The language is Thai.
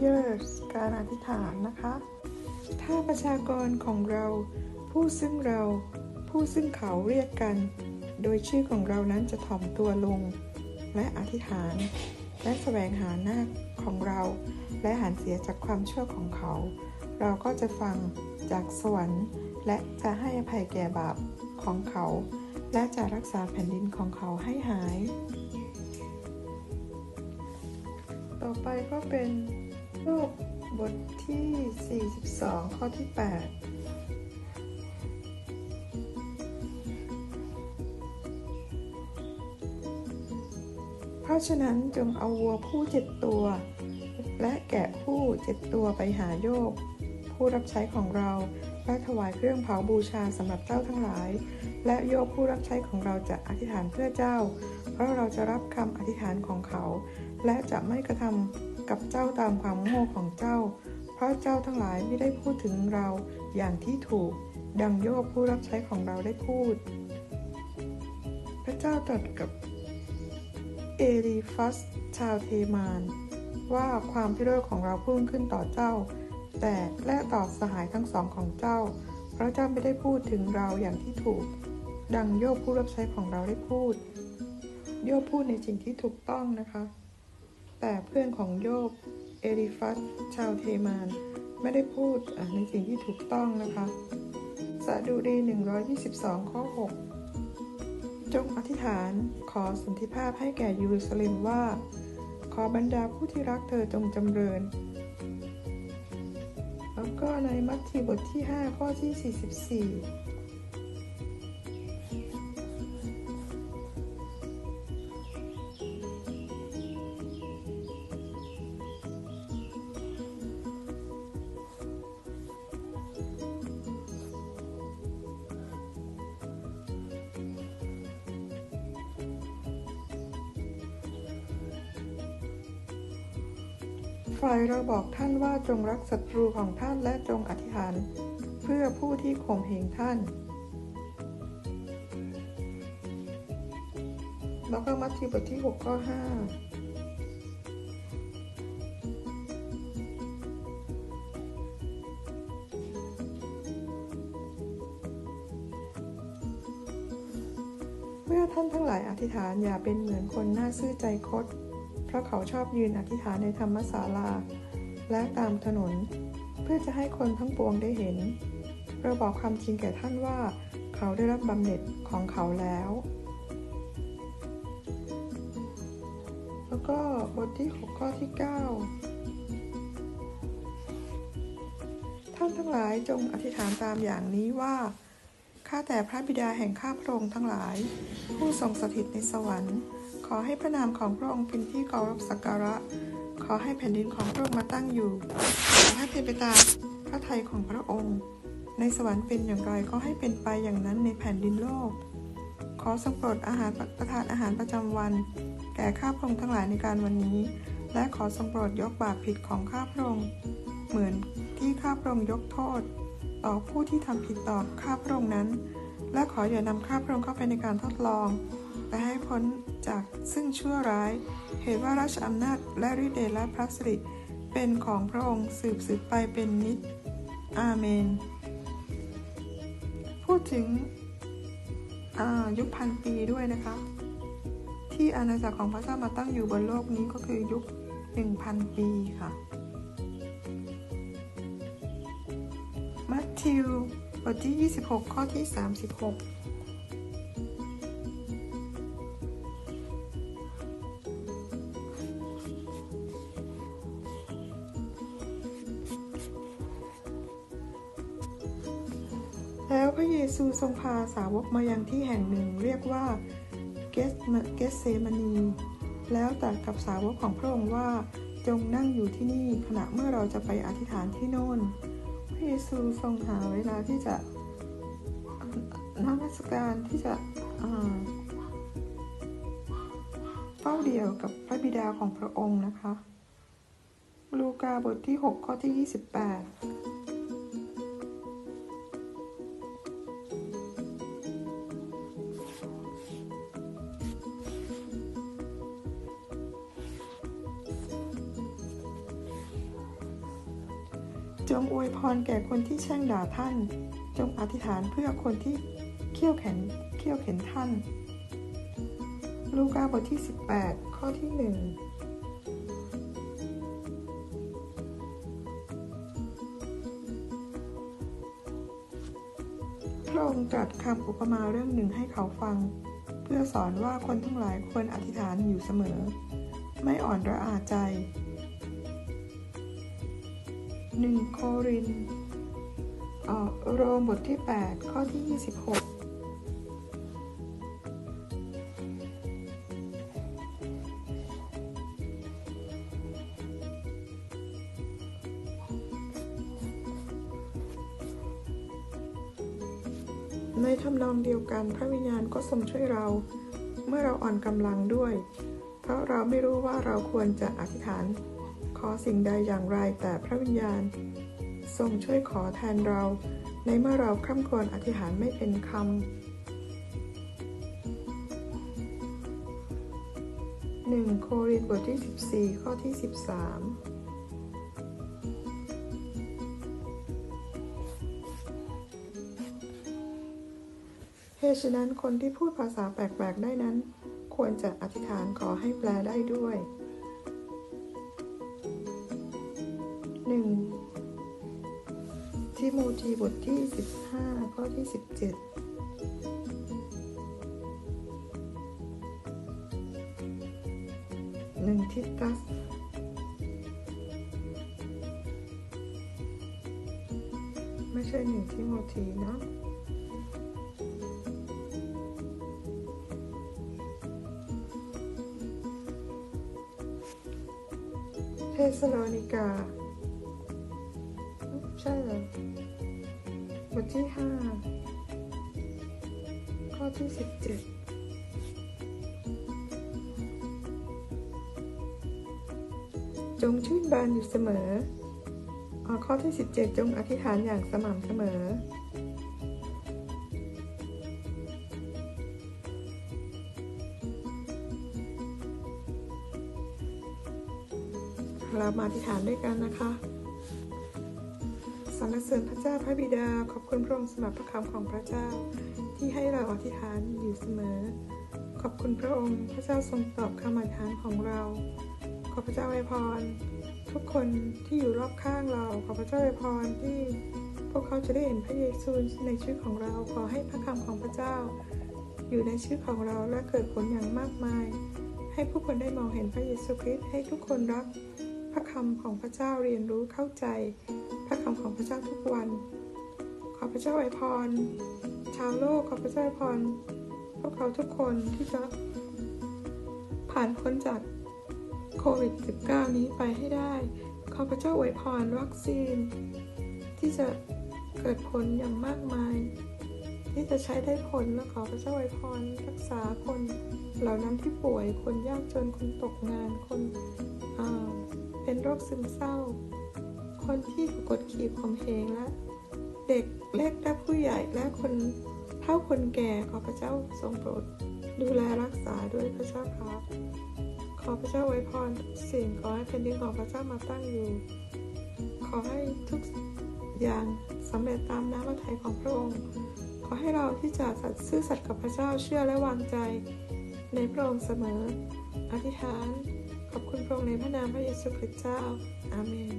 prayers การอธิษฐานนะคะ ถ้าประชากรของเรา ผู้ซึ่งเรา ผู้ซึ่งเขาเรียกกัน โดยชื่อของเรานั้นจะถ่อมตัวลง และอธิษฐาน และแสวงหาหน้าของเรา และหันเสียจากความชั่วของเขา เราก็จะฟังจากสวรรค์ และจะให้อภัยแก่บาปของเขา และจะรักษาแผ่นดินของเขาให้หาย ต่อไปก็เป็น รูปบทที่ 42 ข้อที่ 8 เพราะฉะนั้นจงเอาวัวผู้เจ็ดตัว และแกะผู้เจ็ดตัวไปหาโยบผู้รับใช้ของเราและถวายเครื่องเผาบูชาสำหรับเจ้าทั้งหลาย และโยบผู้รับใช้ของเราจะอธิษฐานเพื่อเจ้า เพราะเราจะรับคำอธิษฐานของเขา และจะไม่กระทำ กับเจ้าตามความโง่ของเจ้า เพราะเจ้าทั้งหลายไม่ได้พูดถึงเราอย่างที่ถูก ดังโยบผู้รับใช้ของเราได้พูด พระเจ้าตรัสกับเอลีฟัสชาวเทมานว่าความพิโรธของเราพุ่งขึ้นต่อเจ้า แต่และต่อสหายทั้งสองของเจ้า เพราะเจ้าไม่ได้พูดถึงเราอย่างที่ถูก ดังโยบผู้รับใช้ของเราได้พูด โยบพูดในสิ่งที่ถูกต้องนะคะ แต่เพื่อนของโยบเอลิฟัสชาวเทมาน ไม่ได้พูดในสิ่งที่ถูกต้องนะคะสดุดี 122 ข้อ 6 จงอธิษฐานขอสันติภาพให้แก่เยรูซาเล็มว่า ขอบรรดาผู้ที่รักเธอจงจำเริญ แล้วก็ในมัทธิวบทที่ 5 ข้อที่ 44 ฝ่ายเราบอกท่านว่าจงรักศัตรูของท่านและจงอธิษฐาน เพื่อผู้ที่ข่มเหงท่าน แล้วก็มัทธิวบทที่6ข้อ5เมื่อท่านทั้งหลายอธิษฐานอย่าเป็นเหมือนคนหน้าซื่อใจคด เพราะเขาชอบยืนอธิษฐานในธรรมศาลา และตามถนน เพื่อจะให้คนทั้งปวงได้เห็น เราบอกความจริงแก่ท่านว่า เขาได้รับบำเหน็จของเขาแล้ว แล้วก็บทที่ 6 ข้อที่ 9 ท่านทั้งหลายจงอธิษฐานตามอย่างนี้ว่าข้าแต่พระบิดาแห่งข้าพระองค์ทั้งหลาย ผู้ทรงสถิตในสวรรค์ อให้พระนามของพระองค์เป็นที่เคารพสักการะ ขอให้แผ่นดินของพระองค์มาตั้งอยู่ขอให้เป็นไปตามพระทัยของพระองค์ ในสวรรค์เป็นอย่างไรก็ให้เป็นไปอย่างนั้นในแผ่นดินโลก ขอทรงโปรดอาหารประทานอาหารประจำวัน แก่ข้าพระองค์ทั้งหลายในการวันนี้ และขอทรงโปรดยกบาปผิดของข้าพระองค์เหมือนที่ข้าพระองค์ยกโทษ ต่อผู้ที่ทำผิดต่อข้าพระองค์นั้น และขออย่านำข้าพระองค์เข้าไปในการทดลอง แต่ให้พ้นจากซึ่งชั่วร้าย เหตุว่าราชอำนาจและฤทธิ์เดชและพระสิริเป็นของพระองค์สืบสืบไปเป็นนิจอาเมน พูดถึงอายุคพันปีด้วยนะคะ ที่อาณาจักรของพระเจ้ามาตั้งอยู่บนโลกนี้ก็คือยุค 1,000 ปีค่ะมัทธิวบทที่ 26 ข้อที่ 36 แล้วพระเยซูทรงพาสาวกมายังที่แห่งหนึ่งเรียกว่าเกสเกสเซมานี แล้วตรัสกับสาวกของพระองค์ว่าจงนั่งอยู่ที่นี่ขณะเมื่อเราจะไปอธิษฐานที่โน่น พระเยซูทรงหาเวลาที่จะนมัสการที่จะเฝ้าเดียวกับพระบิดาของพระองค์นะคะ ลูกาบทที่ 6 ข้อที่ 28 รแก่คนที่แช่งด่าท่าน จงอธิษฐานเพื่อคนที่เขี่ยวแข็นเขี่ยวเข็นท่าน ลูกาบทที่ 18 ข้อที่ 1 พระองค์ตรัสคำอุปมาเรื่องหนึ่งให้เขาฟัง เพื่อสอนว่าคนทั้งหลายควรอธิษฐานอยู่เสมอ ไม่อ่อนระอาใจ 1 โครินโรมบทที่ 8 ข้อที่ 26 ในทำนองเดียวกันพระวิญญาณก็ทรงช่วยเราเมื่อเราอ่อนกำลังด้วย เพราะเราไม่รู้ว่าเราควรจะอธิษฐาน ขอสิ่งใดอย่างไรแต่พระวิญญาณ ทรงช่วยขอแทนเรา ในเมื่อเราคร่ำครวญอธิษฐานไม่เป็นคำหนึ่งโครินธ์บทที่ 14 ข้อที่ 13เหตุฉะนั้นคนที่พูดภาษาแปลก ๆ ได้นั้น ควรจะอธิษฐานขอให้แปลได้ด้วย 1. ทิโมธีบทที่ 15 ข้อที่ 17 หนึ่งทิตัสไม่ใช่หนึ่งทิโมธีเนาะเทสโลนิกา ทที่ห้าข้อที่สิบเจ็ดจงชื่นบานอยู่เสมออข้อที่สิบเจ็ดจงอธิษฐานอย่างสม่ำเสมอ เรามาอธิษฐานด้วยกันนะคะ รรเสริญพระเจ้าพระบิดา ขอบคุณพระองค์สำหรับพระคำของพระเจ้า ที่ให้เราอธิษฐานอยู่เสมอ ขอบคุณพระองค์พระเจ้าทรงตอบคำอธิษฐานของเรา ขอพระเจ้าอวยพร ทุกคนที่อยู่รอบข้างเรา ขอพระเจ้าอวยพรที่พวกเขาจะได้เห็นพระเยซูในชีวิตของเรา ขอให้พระคำของพระเจ้า อยู่ในชีวิตของเราและเกิดผลอย่างมากมาย ให้ผู้คนได้มองเห็นพระเยซูคริสต์ให้ทุกคนรักพระคำของพระเจ้าเรียนรู้เข้าใจ ระคำของพระเจ้าทุกวัน ขอพระเจ้าอวยพร ชาวโลกขอพระเจ้าอวยพร พวกเขาทุกคนที่จะผ่านพ้นจากโควิด -19 นี้ไปให้ได้ ขอพระเจ้าอวยพรวัคซีน ที่จะเกิดผลอย่างมากมาย ที่จะใช้ได้ผลและขอพระเจ้าอวยพรรักษาคนเหล่านั้นที่ป่วยคนยากจนคนตกงานคนเป็นโรคซึมเศร้า คนที่ถูกกดขี่ข่มเหงและ เด็กเล็กและผู้ใหญ่และคนเฒ่าคนแก่ขอพระเจ้าทรงโปรดดูแลรักษาด้วยพระเจ้าครับ ขอพระเจ้าไว้พรทุกสิ่งขอให้แผ่นดินของพระเจ้ามาตั้งอยู่ ขอให้ทุกอย่างสำเร็จตามน้ำพระทัยของพระองค์ ขอให้เราที่จะสัตย์ซื่อสัตย์กับพระเจ้าเชื่อและวางใจ ในพระองค์เสมอ อธิษฐาน ขอบคุณพระองค์ในพระนามพระเยซูคริสต์เจ้า อาเมน